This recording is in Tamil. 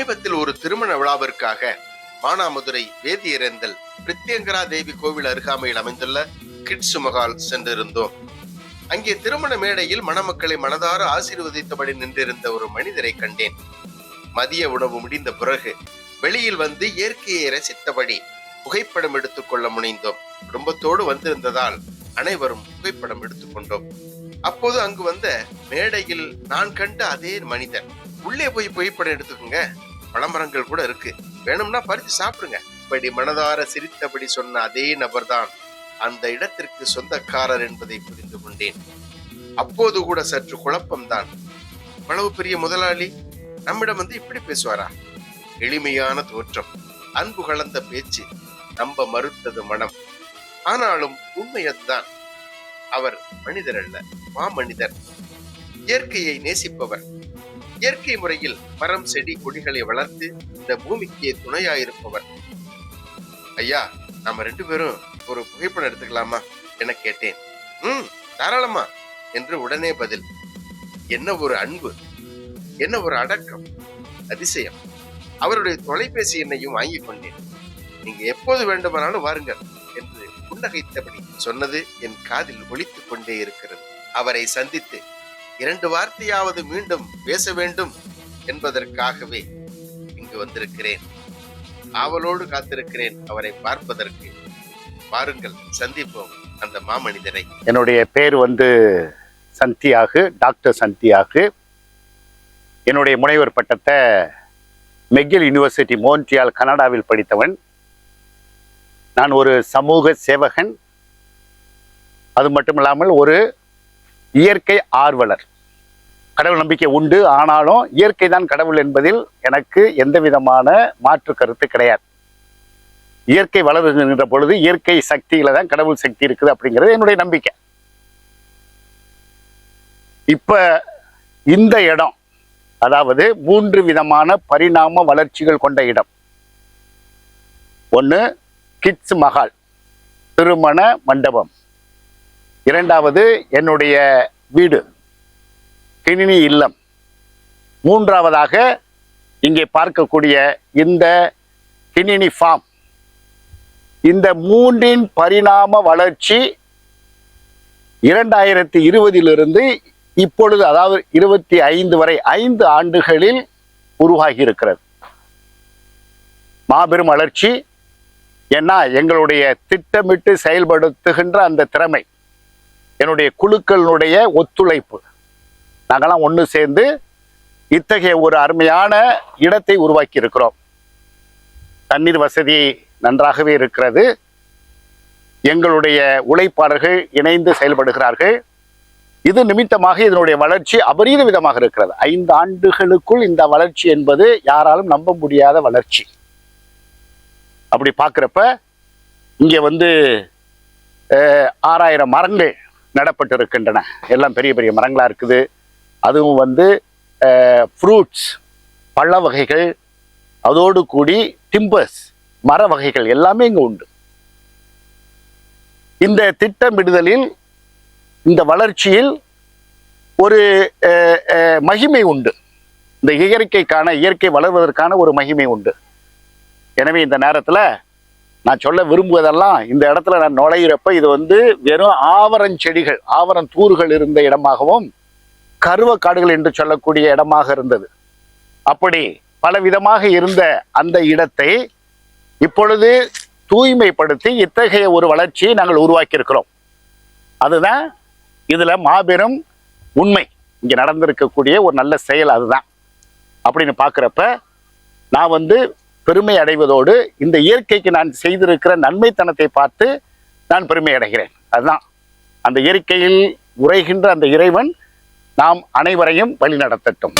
சமீபத்தில் ஒரு திருமண விழாவிற்காக மானாமதுரை வேதியரேந்தல் பிரித்யங்கரா தேவி கோவில் அருகாமையில் அமைந்துள்ள கிட்ஸ் மகால் சென்றிருந்தோம். அங்கே திருமண மேடையில் மணமக்களை மனதார ஆசீர்வதித்தபடி நின்றிருந்த ஒரு மனிதரை கண்டேன். மதிய உணவு முடிந்த பிறகு வெளியில் வந்து இயற்கையை ரசித்தபடி புகைப்படம் எடுத்துக்கொள்ள முனைந்தோம். குடும்பத்தோடு வந்திருந்ததால் அனைவரும் புகைப்படம் எடுத்துக்கொண்டோம். அப்போது அங்கு வந்த மேடையில் நான் கண்ட அதே மனிதன் உள்ளே போய் புகைப்படம் எடுத்துக்கோங்க. பழமரங்கள் கூட இருக்கு. வேணும்னா பறித்து சாப்பிடுங்க. இப்படி மனதார சிரித்தபடி சொன்ன அதே நபர்தான் அந்த இடத்திற்கு சொந்தக்காரர் என்பதை புரிந்து கொண்டேன். அப்போது கூட சற்று குழப்பம்தான். இவ்வளவு பெரிய முதலாளி நம்மிடம் வந்து இப்படி பேசுவாரா? எளிமையான தோற்றம் அன்பு கலந்த பேச்சு நம்ப மறுத்தது மனம். ஆனாலும் உண்மை அதுதான். அவர் மனிதர் அல்ல மாமனிதர். இயற்கையை நேசிப்பவர். இயற்கை முறையில் மரம் செடி கொடிகளை வளர்த்து இந்த பூமிக்கு துணையாயிருப்பவர். ஐயா நாம ரெண்டு பேரும் ஒரு புகைப்படம் எடுத்துக்கலாமா? என கேட்டேன். ம் தாராளமா என்று உடனே பதில். என்ன ஒரு அன்பு என்ன ஒரு அடக்கம் அதிசயம். அவருடைய தொலைபேசி எண்ணையும் வாங்கிக் கொண்டேன். நீங்க எப்போது வேண்டுமானாலும் வாருங்கள் என்று புன்னகைத்தபடி சொன்னது என் காதில் ஒழித்துக் கொண்டே இருக்கிறது. அவரை சந்தித்து இரண்டு வார்த்தையாவது மீண்டும் பேச வேண்டும் என்பதற்காகவே இங்கு வந்திருக்கிறேன். ஆவலோடு காத்திருக்கிறேன் அவரை பார்ப்பதற்கு. பாருங்கள் சந்திப்போம் அந்த மாமனிதரை. என்னுடைய பேர் வந்து சந்தியாகு டாக்டர் சந்தியாகு. என்னுடைய முனைவர் பட்டத்தை மெகில் யூனிவர்சிட்டி மோன்ட்ரியால் கனடாவில் படித்தவன். நான் ஒரு சமூக சேவகன். அது மட்டும் இல்லாமல் ஒரு இயற்கை ஆர்வலர். கடவுள் நம்பிக்கை உண்டு. ஆனாலும் இயற்கை தான் கடவுள் என்பதில் எனக்கு எந்த விதமான மாற்று கருத்து கிடையாது. இயற்கை வளருகின்ற பொழுது இயற்கை சக்தியில தான் கடவுள் சக்தி இருக்குது அப்படிங்கிறது என்னுடைய நம்பிக்கை. இப்ப இந்த இடம் அதாவது மூன்று விதமான பரிணாம வளர்ச்சிகள் கொண்ட இடம். ஒன்று கிட்ஸ் மஹால் திருமண மண்டபம். இரண்டாவது என்னுடைய வீடு. கணினி இல்லம். மூன்றாவதாக இங்கே பார்க்கக்கூடிய இந்த கிணினி ஃபார்ம் இந்த மூன்றின் பரிணாம வளர்ச்சி இரண்டாயிரத்தி இருபதிலிருந்து இப்பொழுது அதாவது இருபத்தி ஐந்து வரை ஐந்து ஆண்டுகளில் உருவாகி இருக்கிறது மாபெரும் வளர்ச்சி ஏன்னா எங்களுடைய திட்டமிட்டு செயல்படுத்துகின்ற அந்த திறமை என்னுடைய குழுக்களுடைய ஒத்துழைப்பு நாங்கள்லாம் ஒன்று சேர்ந்து இத்தகைய ஒரு அருமையான இடத்தை உருவாக்கி இருக்கிறோம் தண்ணீர் வசதி நன்றாகவே இருக்கிறது. எங்களுடைய உழைப்பாளர்கள் இணைந்து செயல்படுகிறார்கள். இது நிமித்தமாக இதனுடைய வளர்ச்சி அபரீத விதமாக இருக்கிறது. ஐந்து ஆண்டுகளுக்குள் இந்த வளர்ச்சி என்பது யாராலும் நம்ப முடியாத வளர்ச்சி. அப்படி பார்க்குறப்ப இங்கே வந்து ஆறாயிரம் மரங்கள் நடப்பட்டு இருக்கின்றன எல்லாம் பெரிய பெரிய மரங்களாக இருக்குது. அதுவும் வந்து ஃப்ரூட்ஸ் பழ வகைகள் அதோடு கூடி டிம்பர்ஸ் மர வகைகள் எல்லாமே இங்கே உண்டு. இந்த திட்டமிடுதலில் இந்த வளர்ச்சியில் ஒரு மகிமை உண்டு. இந்த இயற்கைக்கான இயற்கை வளர்வதற்கான ஒரு மகிமை உண்டு. எனவே இந்த நேரத்தில் நான் சொல்ல விரும்புவதெல்லாம் இந்த இடத்துல நான் நுழையிறப்ப இது வந்து வெறும் ஆவரஞ்செடிகள் தூறுகள் இருந்த இடமாகவும் கருவ காடுகள் என்று சொல்லக்கூடிய இடமாக இருந்தது. அப்படி பலவிதமாக இருந்த அந்த இடத்தை இப்பொழுது தூய்மைப்படுத்தி இத்தகைய ஒரு வளர்ச்சியை நாங்கள் உருவாக்கியிருக்கிறோம். அதுதான் இதில் மாபெரும் உண்மை. இங்கே நடந்திருக்கக்கூடிய ஒரு நல்ல செயல் அதுதான். அப்படின்னு பார்க்குறப்ப நான் வந்து பெருமை அடைவதோடு இந்த இயற்கைக்கு நான் செய்திருக்கிற நன்மைத்தனத்தை பார்த்து நான் பெருமை அடைகிறேன். அதுதான். அந்த இயற்கையில் உரைகின்ற அந்த இறைவன் நாம் அனைவரையும் வழிநடத்தட்டும்.